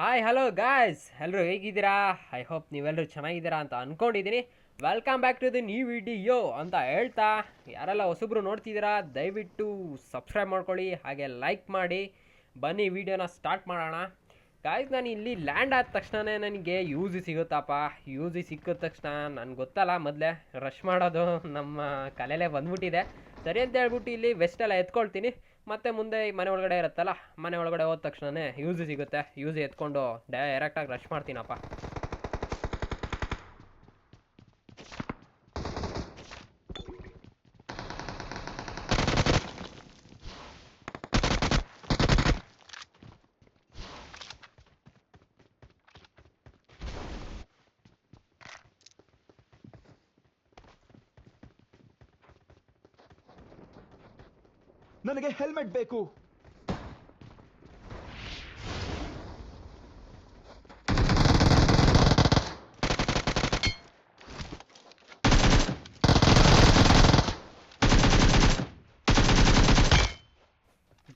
Hi hello guys ಎಲ್ಲರೂ ಹೇಗಿದ್ದೀರಾ? I hope ನೀವೆಲ್ಲರೂ ಚೆನ್ನಾಗಿದ್ದೀರಾ ಅಂತ ಅಂದ್ಕೊಂಡಿದ್ದೀನಿ welcome back to the new video ಅಂತ ಹೇಳ್ತಾ, ಯಾರೆಲ್ಲ ಹೊಸಬ್ರು ನೋಡ್ತಿದ್ದೀರಾ, ದಯವಿಟ್ಟು ಸಬ್ಸ್ಕ್ರೈಬ್ ಮಾಡ್ಕೊಳ್ಳಿ, ಹಾಗೆ ಲೈಕ್ ಮಾಡಿ. ಬನ್ನಿ ವಿಡಿಯೋನ ಸ್ಟಾರ್ಟ್ ಮಾಡೋಣ. ಗಾಯ್ಸ್ ನಾನು ಇಲ್ಲಿ ಲ್ಯಾಂಡ್ ಆದ ತಕ್ಷಣವೇ ನನಗೆ ಯೂಸಿ ಸಿಗುತ್ತಪ್ಪ. ಯೂಸಿ ಸಿಕ್ಕಿದ ತಕ್ಷಣ ನನಗೆ ಗೊತ್ತಲ್ಲ ಮೊದಲೇ ರಶ್ ಮಾಡೋದು ನಮ್ಮ ಕಲೆಯಲ್ಲೇ ಬಂದ್ಬಿಟ್ಟಿದೆ. ಸರಿ ಅಂತ ಹೇಳ್ಬಿಟ್ಟು ಇಲ್ಲಿ ವೆಸ್ಟೆಲ್ಲ ಎತ್ಕೊಳ್ತೀನಿ. ಮತ್ತೆ ಮುಂದೆ ಈ ಮನೆ ಒಳಗಡೆ ಇರುತ್ತಲ್ಲ, ಮನೆ ಒಳಗಡೆ ಹೋದ ತಕ್ಷಣನೇ ಯೂಸಿ ಸಿಗುತ್ತೆ. ಯೂಸಿ ಎತ್ಕೊಂಡು ಡೈರೆಕ್ಟಾಗಿ ರಶ್ ಮಾಡ್ತೀನಪ್ಪ. ನನಗೆ ಹೆಲ್ಮೆಟ್ ಬೇಕು.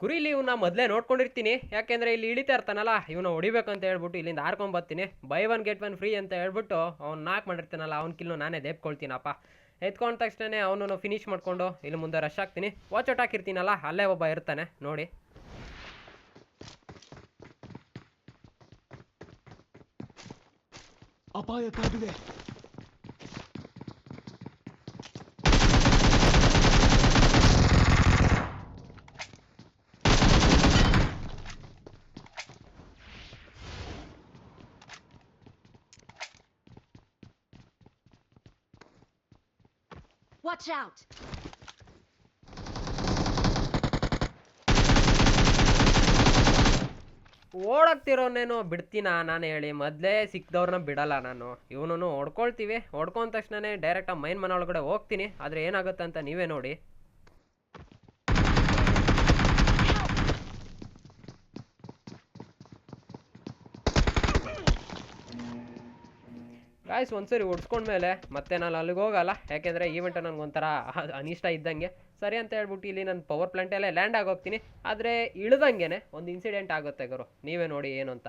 ಗುರಿಲಿ ಇವನ್ನ ಮೊದಲೇ ನೋಡ್ಕೊಂಡಿರ್ತೀನಿ. ಯಾಕೆಂದ್ರೆ ಇಲ್ಲಿ ಇಳಿತಾ ಇರ್ತಾನಲ್ಲ ಇವನ್ನ ಅಂತ ಹೇಳ್ಬಿಟ್ಟು ಇಲ್ಲಿಂದ ಹಾರ್ಕೊಂಡ್ ಬರ್ತೀನಿ. Buy one, get one, free ಅಂತ ಹೇಳ್ಬಿಟ್ಟು ಅವ್ನು ನಾಕ್ ಮಾಡಿರ್ತಾನಲ್ಲ, ಅವ್ನ ಕಿಲ್ಲು ನಾನೇ ದೇಪ್ಕೊಳ್ತೀನಪ್ಪ ಎತ್ಕೊಂಡ ತಕ್ಷಣ ಅವನು ಫಿನಿಶ್ ಮಾಡ್ಕೊಂಡು ಇಲ್ಲಿ ಮುಂದೆ ರಶ್ ಆಗ್ತೀನಿ ವಾಚ್ ಔಟ್ ಹಾಕಿರ್ತೀನಲ್ಲ, ಅಲ್ಲೇ ಒಬ್ಬ ಇರ್ತಾನೆ, ನೋಡಿ. ಅಪಾಯ Watch out! ಓಡಾಕ್ತಿರೋನೇನು ಬಿಡ್ತೀನ ನಾನು ಹೇಳಿ. ಮೊದಲೇ ಸಿಕ್ಕಿದವ್ರನ್ನ ಬಿಡಲ್ಲ ನಾನು. ಇವನು ಹೊಡ್ಕೊಳ್ತೀವಿ ಹೊಡ್ಕೊಂಡ ತಕ್ಷಣನೇ ಡೈರೆಕ್ಟಾಗಿ ಮೈನ್ ಮನೆ ಒಳಗಡೆ ಹೋಗ್ತೀನಿ. ಆದರೆ ಏನಾಗುತ್ತೆ ಅಂತ ನೀವೇ ನೋಡಿ. ಗಾಯ್ಸ್ ಒಂದ್ಸರಿ ಹೊಡ್ಸ್ಕೊಂಡ್ಮೇಲೆ ಮತ್ತೆ ನಾನು ಅಲ್ಲಿಗೆ ಹೋಗಲ್ಲ. ಯಾಕೆಂದರೆ ಈವೆಂಟ್ ನನಗೊಂಥರ ಅನಿಷ್ಟ ಇದ್ದಂಗೆ. ಸರಿ ಅಂತ ಹೇಳ್ಬಿಟ್ಟು ಇಲ್ಲಿ ನಾನು ಪವರ್ ಪ್ಲಾಂಟಲ್ಲೇ ಲ್ಯಾಂಡ್ ಆಗೋಗ್ತೀನಿ ಆದರೆ ಇಳ್ದಂಗೆ ಒಂದು ಇನ್ಸಿಡೆಂಟ್ ಆಗುತ್ತೆ ಗುರು ನೀವೇ ನೋಡಿ ಏನು ಅಂತ.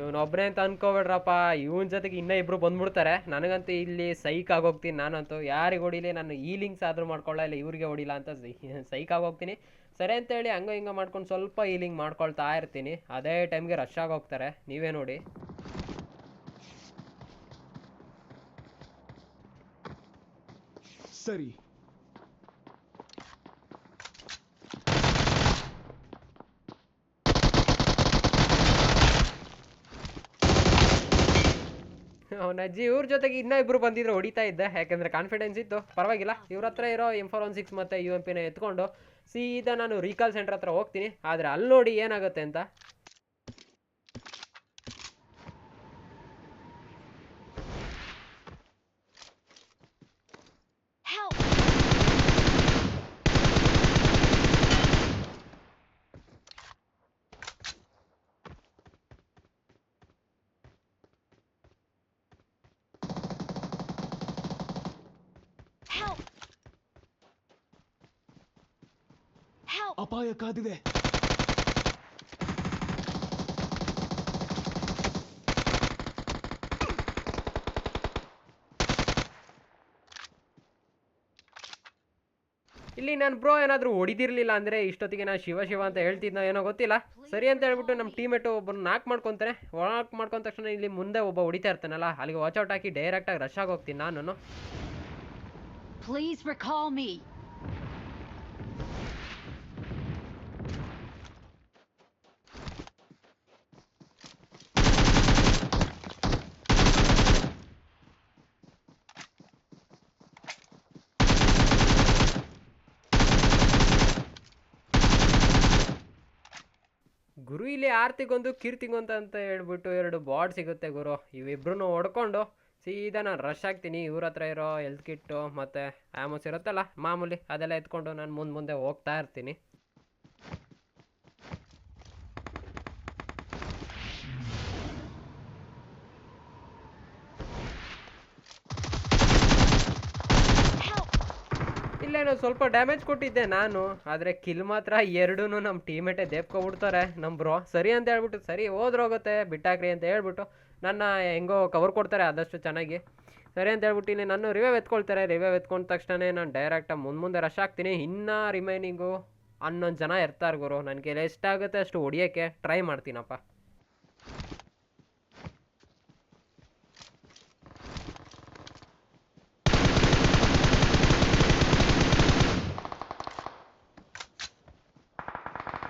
ಇವನೊಬ್ಬನೇ ಅಂತ ಅನ್ಕೋಬೇಡ್ರಪ್ಪ, ಇವನ್ ಜೊತೆಗೆ ಇನ್ನೂ ಇಬ್ರು ಬಂದ್ಬಿಡ್ತಾರೆ. ನನಗಂತೂ ಇಲ್ಲಿ ಸೈಕ್ ಆಗೋಗ್ತೀನಿ. ನಾನಂತೂ ಯಾರಿಗೆ ಹೊಡಿಲಿ, ನಾನು ಈ ಲಿಂಕ್ಸ್ ಆದರೂ ಮಾಡ್ಕೊಳ್ಳ ಇಲ್ಲ, ಇವ್ರಿಗೆ ಹೊಡಿಲ್ಲ ಅಂತ ಸೈಕ್ ಆಗೋಗ್ತೀನಿ. ಸರಿ ಅಂತೇಳಿ ಹಂಗೋ ಹಿಂಗ ಮಾಡ್ಕೊಂಡು ಸ್ವಲ್ಪ ಈಲಿಂಗ್ ಮಾಡ್ಕೊಳ್ತಾ ಇರ್ತೀನಿ. ಅದೇ ಟೈಮ್ಗೆ ರಶ್ ಆಗೋಗ್ತಾರೆ ನೀವೇ ನೋಡಿ. ಸರಿ. ಅವನ ಅಜ್ಜಿ ಇವ್ರ ಜೊತೆಗೆ ಇನ್ನ ಇಬ್ರು ಬಂದಿದ್ರು ಹೊಡಿತಾ ಇದ್ದೆ. ಯಾಕಂದ್ರೆ ಕಾನ್ಫಿಡೆನ್ಸ್ ಇತ್ತು. ಪರವಾಗಿಲ್ಲ. ಇವ್ರ ಹತ್ರ ಇರೋ ಎಂ ಫೋರ್ ಒನ್ ಸಿಕ್ಸ್ ಮತ್ತೆ ಯು ಎಂ ಪಿನ ಎತ್ಕೊಂಡು ಸೀದಾ ನಾನು ರೀಕಾಲ್ ಸೆಂಟರ್ ಹತ್ರ ಹೋಗ್ತೀನಿ. ಆದ್ರೆ ಅಲ್ಲಿ ನೋಡಿ ಏನಾಗುತ್ತೆ ಅಂತ ಅಪಾಯ ಕಾದಿದೆ ಇಲ್ಲಿ ನಾನು ಬ್ರೋ ಏನಾದರೂ ಹೊಡಿದಿರಲಿಲ್ಲ ಅಂದರೆ ಇಷ್ಟೊತ್ತಿಗೆ ನಾನು ಶಿವ ಶಿವ ಅಂತ ಹೇಳ್ತಿದ್ನೋ ಏನೋ ಗೊತ್ತಿಲ್ಲ? ಸರಿ ಅಂತ ಹೇಳ್ಬಿಟ್ಟು ನಮ್ಮ ಟೀಮೇಟು ಒಬ್ಬರು ನಾಕ್ ಮಾಡ್ಕೊತಾರೆ. ವಾಕ್ ಮಾಡ್ಕೊಂಡ ತಕ್ಷಣ ಇಲ್ಲಿ ಮುಂದೆ ಒಬ್ಬ ಹೊಡಿತಾ ಇರ್ತಾನಲ್ಲ ಅಲ್ಲಿಗೆ ವಾಚ್ ಔಟ್ ಹಾಕಿ ಡೈರೆಕ್ಟಾಗಿ ರಶ್ ಆಗಿ ಹೋಗ್ತೀನಿ ನಾನು ಪ್ಲೀಸ್ recall ಗುರು ಇಲ್ಲಿ ಆರ್ತಿಗೊಂದು, ಕೀರ್ತಿಗೊಂದು ಅಂತ ಹೇಳ್ಬಿಟ್ಟು ಎರಡು ಬಾಡ್ ಸಿಗುತ್ತೆ ಗುರು. ಇವಿಬ್ರು ಹೊಡ್ಕೊಂಡು ಸೀದಾ ನಾನು ರಶ್ ಆಗ್ತೀನಿ. ಇವ್ರ ಹತ್ರ ಇರೋ ಹೆಲ್ತ್ ಕಿಟ್ಟು ಮತ್ತು ಆಮೋಸ್ ಇರುತ್ತಲ್ಲ, ಮಾಮೂಲಿ ಅದೆಲ್ಲ ಎತ್ಕೊಂಡು ನಾನು ಮುಂದೆ ಮುಂದೆ ಹೋಗ್ತಾ ಇರ್ತೀನಿ. ಇಲ್ಲೇನೋ ಸ್ವಲ್ಪ ಡ್ಯಾಮೇಜ್ ಕೊಟ್ಟಿದ್ದೆ ನಾನು. ಆದರೆ ಕಿಲ್ ಮಾತ್ರ ಎರಡೂ ನಮ್ಮ ಟೀಮೇಟೇ ದೇಪ್ಕೊಬಿಡ್ತಾರೆ ನಮ್ಮ ಬ್ರೋ ಸರಿ ಅಂತ ಹೇಳ್ಬಿಟ್ಟು, ಸರಿ ಹೋದ್ರೋಗುತ್ತೆ ಬಿಟ್ಟಾಕ್ರಿ ಅಂತ ಹೇಳ್ಬಿಟ್ಟು ನನ್ನ ಹೆಂಗೋ ಕವರ್ ಕೊಡ್ತಾರೆ ಆದಷ್ಟು ಚೆನ್ನಾಗಿ. ಸರಿ ಅಂತ ಹೇಳ್ಬಿಟ್ಟು ಇಲ್ಲಿ ನಾನು ರಿವೈವ್ ಎತ್ಕೊಳ್ತಾರೆ. ರಿವೈವ್ ಎತ್ಕೊಂಡ ತಕ್ಷಣ ನಾನು ಡೈರೆಕ್ಟಾಗಿ ಮುಂದೆ ಮುಂದೆ ರಶ್ ಆಗ್ತೀನಿ ಇನ್ನೂ ರಿಮೈನಿಂಗು ಹನ್ನೊಂದು ಜನ ಇರ್ತಾರೆ ಗುರು. ನನಗೆ ಎಷ್ಟಾಗುತ್ತೆ ಅಷ್ಟು ಹೊಡಿಯೋಕ್ಕೆ. ಟ್ರೈ ಮಾಡ್ತೀನಪ್ಪ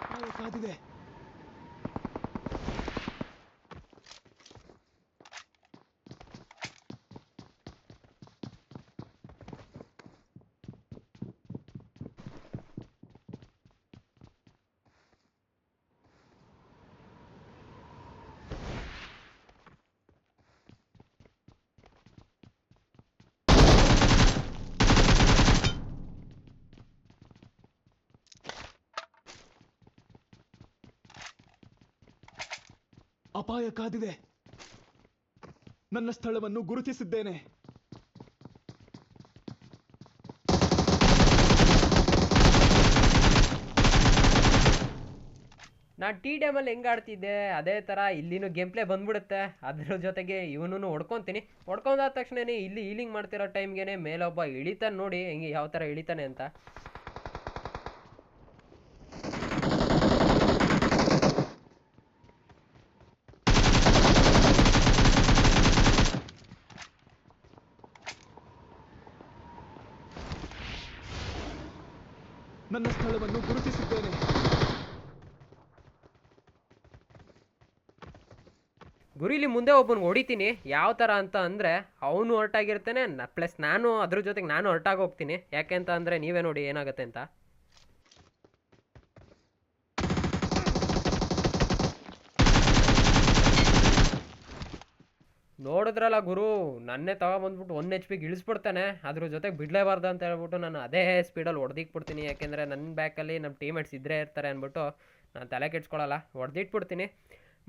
ಅಪಾಯ ಕಾದಿದೆ ಅಪಾಯ ಕಾದಿದೆ ನನ್ನ ಸ್ಥಳವನ್ನು ಗುರುತಿಸಿದ್ದೇನೆ. ನಾನು ಟಿ ಡ್ಯಾಮಲ್ಲಿ ಹೆಂಗೆ ಆಡ್ತಿದ್ದೆ, ಅದೇ ಥರ ಇಲ್ಲಿನೂ ಗೇಮ್ ಪ್ಲೇ ಬಂದ್ಬಿಡುತ್ತೆ. ಅದ್ರ ಜೊತೆಗೆ ಇವನು ಹೊಡ್ಕೊತೀನಿ. ಹೊಡ್ಕೊಂಡಾದ ತಕ್ಷಣನೇ ಇಲ್ಲಿ ಹೀಲಿಂಗ್ ಮಾಡ್ತಿರೋ ಟೈಮ್ಗೆ ಮೇಲೊಬ್ಬ ಇಳಿತಾನೆ ನೋಡಿ, ಹೆಂಗೆ ಯಾವ ಥರ ಇಳಿತಾನೆ ಅಂತ. ನನ್ನ ಸ್ಥಳವನ್ನು ಗುರುತಿಸಿದ್ದೇನೆ. ಗುರಿಲಿ ಮುಂದೆ ಒಬ್ಬನ ಹೊಡಿತೀನಿ. ಯಾವ ಥರ ಅಂತ ಅಂದರೆ, ಅವನು ಹೊರಟಾಗಿರ್ತಾನೆ ಪ್ಲಸ್ ನಾನು ಅದ್ರ ಜೊತೆಗೆ ನಾನು ಹೊರಟಾಗಿ ಹೋಗ್ತೀನಿ. ಯಾಕೆ ಅಂತ ಅಂದರೆ ನೀವೇ ನೋಡಿ ಏನಾಗುತ್ತೆ ಅಂತ. ನೋಡಿದ್ರಲ್ಲ ಗುರು, ನನ್ನೇ ತಗೊಬಂದ್ಬಿಟ್ಟು ಒನ್ ಎಚ್ ಪಿಗೆ ಇಳಿಸ್ಬಿಡ್ತಾನೆ. ಅದ್ರ ಜೊತೆಗೆ ಬಿಡಲೇಬಾರ್ದು ಅಂತ ಹೇಳ್ಬಿಟ್ಟು ನಾನು ಅದೇ ಸ್ಪೀಡಲ್ಲಿ ಹೊಡೆದಿಕ್ಬಿಡ್ತೀನಿ ಯಾಕೆಂದರೆ ನನ್ನ ಬ್ಯಾಕಲ್ಲಿ ನಮ್ಮ ಟೀಮೇಟ್ಸ್ ಇದ್ದರೆ ಇರ್ತಾರೆ ಅಂದ್ಬಿಟ್ಟು ನಾನು ತಲೆ ಕೆಡ್ಸ್ಕೊಳಲ್ಲ ಹೊಡೆದಿಟ್ಬಿಡ್ತೀನಿ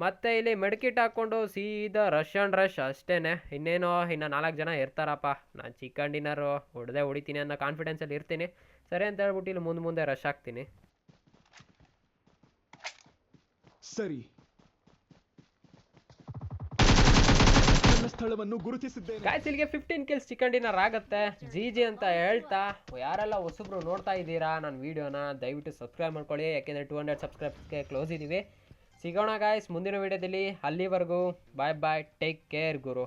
ಮತ್ತು ಇಲ್ಲಿ ಮೆಡ್ಕಿಟ್ ಹಾಕ್ಕೊಂಡು ಸೀದಾ ರಶ್ ಆ್ಯಂಡ್ ರಶ್ ಅಷ್ಟೇ ಇನ್ನೇನೋ ಇನ್ನು ನಾಲ್ಕು ಜನ ಇರ್ತಾರಪ್ಪ. ನಾನು ಚಿಕನ್ ಡಿನ್ನರು ಹೊಡೆದೇ ಹೊಡಿತೀನಿ ಅನ್ನೋ ಕಾನ್ಫಿಡೆನ್ಸಲ್ಲಿ ಇರ್ತೀನಿ. ಸರಿ ಅಂತ ಹೇಳ್ಬಿಟ್ಟು ಇಲ್ಲಿ ಮುಂದೆ ಮುಂದೆ ರಶ್ ಆಗ್ತೀನಿ ಸರಿ. ಸ್ಥಳವನ್ನು ಗುರುತಿಸಿದ್ದೇನೆ. ಗಾಯ್ಸ್ ಇಲ್ಲಿಗೆ ಫಿಫ್ಟೀನ್ ಕಿಲ್ಸ್ ಚಿಕನ್ ಡಿನ್ನರ್ ಆಗುತ್ತೆ ಜಿ ಜಿ ಅಂತ ಹೇಳ್ತಾ. ಯಾರೆಲ್ಲ ಹೊಸಬ್ರು ನೋಡ್ತಾ ಇದ್ದೀರಾ ನನ್ನ ವೀಡಿಯೋನ, ದಯವಿಟ್ಟು ಸಬ್ಸ್ಕ್ರೈಬ್ ಮಾಡ್ಕೊಳ್ಳಿ. ಯಾಕೆಂದರೆ ಟೂ ಹಂಡ್ರೆಡ್ ಸಬ್ಸ್ಕ್ರೈಬ್ಸ್ಗೆ ಕ್ಲೋಸ್ ಇದ್ದೀವಿ ಸಿಗೋಣ ಗಾಯ್ಸ್ ಮುಂದಿನ ವೀಡಿಯೋದಲ್ಲಿ ಅಲ್ಲಿವರೆಗೂ. ಬಾಯ್ ಬಾಯ್ ಟೇಕ್ ಕೇರ್ ಗುರು.